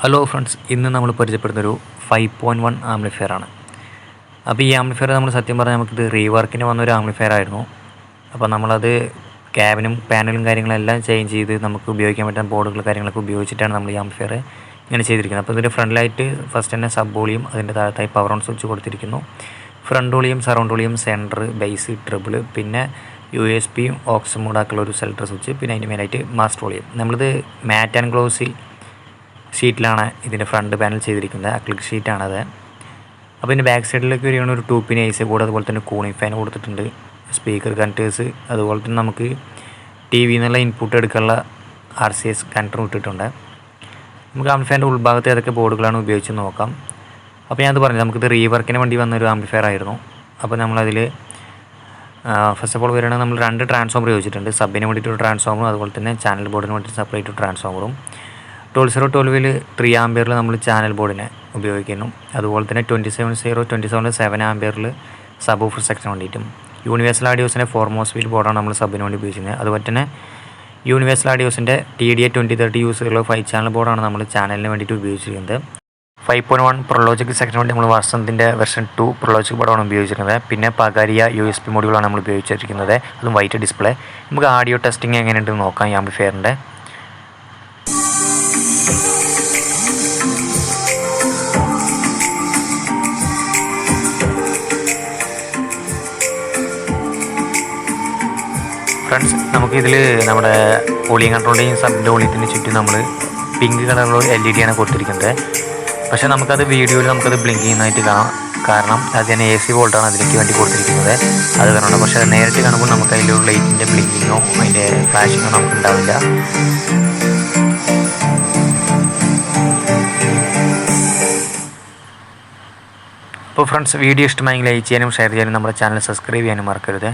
Hello friends ഇന്ന് നമ്മൾ പരിചയപ്പെടുന്നൊരു ഫൈവ് പോയിന്റ് വൺ ആംപ്ലിഫയർ ആണ്. അപ്പോൾ ഈ ആംപ്ലിഫയർ നമ്മൾ സത്യം പറഞ്ഞാൽ നമുക്കിത് റീവർക്കിന് വന്നൊരു ആംപ്ലിഫയർ ആയിരുന്നു. അപ്പോൾ നമ്മളത് ക്യാബിനും പാനലും കാര്യങ്ങളെല്ലാം ചേഞ്ച് ചെയ്ത് നമുക്ക് ഉപയോഗിക്കാൻ പറ്റുന്ന ബോർഡുകൾ കാര്യങ്ങളൊക്കെ ഉപയോഗിച്ചിട്ടാണ് നമ്മൾ ഈ ആംപ്ലിഫയർ ഇങ്ങനെ ചെയ്തിരിക്കുന്നത്. അപ്പോൾ ഇതിന്റെ ഫ്രണ്ടിലായിട്ട് ഫസ്റ്റ് തന്നെ സബ് വോളിയും അതിന്റെ താഴത്തായി പവർ ഓൺ സ്വിച്ച് കൊടുത്തിരിക്കുന്നു. ഫ്രണ്ട് വോളിയും സറൗണ്ട് വോളിയും സെന്റർ ബേസ് ട്രിബിൾ പിന്നെ യു എസ് പിയും ഓക്സ് ഒരു സെൽറ്റർ സ്വിച്ച് പിന്നെ അതിന്റെ മെയിനായിട്ട് മാസ്റ്റർ വോളിയം നമ്മളിത് മാറ്റ് ആൻഡ് ഗ്ലോസി ഷീറ്റിലാണ് ഇതിന്റെ ഫ്രണ്ട് പാനൽ ചെയ്തിരിക്കുന്നത്. അക്ലിക് ഷീറ്റാണത് അപ്പോൾ ഇതിന്റെ ബാക്ക് സൈഡിലേക്ക് വരികയാണ് ഒരു ടൂ പിൻ ഐസ് കൂടെ അതുപോലെ തന്നെ കൂളിംഗ് ഫാൻ കൊടുത്തിട്ടുണ്ട്. സ്പീക്കർ കണക്ടേഴ്സ് അതുപോലെ തന്നെ നമുക്ക് ടി വി എന്നുള്ള ഇൻപുട്ട് എടുക്കാനുള്ള ആർ സി എസ് കണക്ടർ ഇട്ടിട്ടുണ്ട്. നമുക്ക് ആംപ്ലിഫയറിന്റെ ഉൾഭാഗത്ത് ഏതൊക്കെ ബോർഡുകളാണ് ഉപയോഗിച്ച് നോക്കാം. അപ്പോൾ ഞാനത് പറഞ്ഞു നമുക്കിത് റീവർക്കിന് വേണ്ടി വന്നൊരു ആംപ്ലിഫയർ ആയിരുന്നു. അപ്പോൾ നമ്മളതിൽ ഫസ്റ്റ് ഓഫ് ഓൾ വരികയാണെങ്കിൽ നമ്മൾ രണ്ട് ട്രാൻസ്ഫോമർ ഉപയോഗിച്ചിട്ടുണ്ട്. സബിന് വേണ്ടിയിട്ടുള്ള ട്രാൻസ്ഫോമറും അതുപോലെ തന്നെ ചാനൽ ബോർഡിന് വേണ്ടിയിട്ട് സെപ്പറേറ്റ് ട്രാൻസ്ഫോമറും ട്വൽവ് സീറോ ട്വൽവിൽ ത്രീ ആംബിയറിൽ നമ്മൾ ചാനൽ ബോർഡിനെ ഉപയോഗിക്കുന്നു. അതുപോലെ തന്നെ twenty seven zero twenty seven seven ആംബിയറിൽ subwoofer section വേണ്ടിയിട്ടും യൂണിവേഴ്സൽ ആഡിയോസിന്റെ ഫോർമോസ് വീൽ ബോർഡാണ് നമ്മൾ സബിന് വേണ്ടി ഉപയോഗിക്കുന്നത് അതുപോലെ തന്നെ യൂണിവേഴ്സൽ ആഡിയോസിന്റെ T D A twenty thirty യൂസുള്ള five channel ബോർഡാണ് നമ്മൾ ചാനലിന് വേണ്ടിയിട്ട് ഉപയോഗിച്ചിരിക്കുന്നത് ഫൈവ് പോയിന്റ് വൺ പ്രൊലോജിക് സെക്ഷന് വേണ്ടി നമ്മൾ വർഷത്തിന്റെ വെർഷൻ ടു പ്രൊലോജിക് ബോർഡാണ് ഉപയോഗിച്ചിരുന്നത്. പിന്നെ പകാരിയ യു എസ് പി മോഡ്യൂളാണ് നമ്മൾ ഉപയോഗിച്ചിരിക്കുന്നത്. അതും വൈറ്റ് ഡിസ്പ്ലേ നമുക്ക് ആഡിയോ ടെസ്റ്റിംഗ് എങ്ങനെയുണ്ടെന്ന് നോക്കാം. ഈ ഫ്രണ്ട്സ് നമുക്കിതിൽ നമ്മുടെ വോളിയം കൺട്രോളിന്റെയും സബ് വോളിയത്തിന്റെ ചുറ്റും നമ്മൾ പിങ്ക് കളറുള്ള എൽ ഇ ഡി ആണ് കൊടുത്തിരിക്കുന്നത്. പക്ഷേ നമുക്കത് വീഡിയോയിൽ നമുക്കത് ബ്ലിങ്ക് ചെയ്യുന്നതായിട്ട് കാണാം. കാരണം അത് തന്നെ എ സി വോൾട്ടാണ് അതിലേക്ക് വേണ്ടി കൊടുത്തിരിക്കുന്നത്. അത് കാരണം പക്ഷേ നേരിട്ട് കാണുമ്പോൾ നമുക്ക് അതിലൊരു ലൈറ്റിന്റെ ബ്ലിങ്കിങ്ങോ അതിന്റെ ഫ്ലാഷിങ്ങോ നമുക്ക് ഉണ്ടാവില്ല അപ്പോൾ ഫ്രണ്ട്സ് വീഡിയോ ഇഷ്ടമായെങ്കിൽ ലൈക്ക് ചെയ്യാനും ഷെയർ ചെയ്യാനും നമ്മുടെ ചാനൽ സബ്സ്ക്രൈബ് ചെയ്യാനും മറക്കരുത്.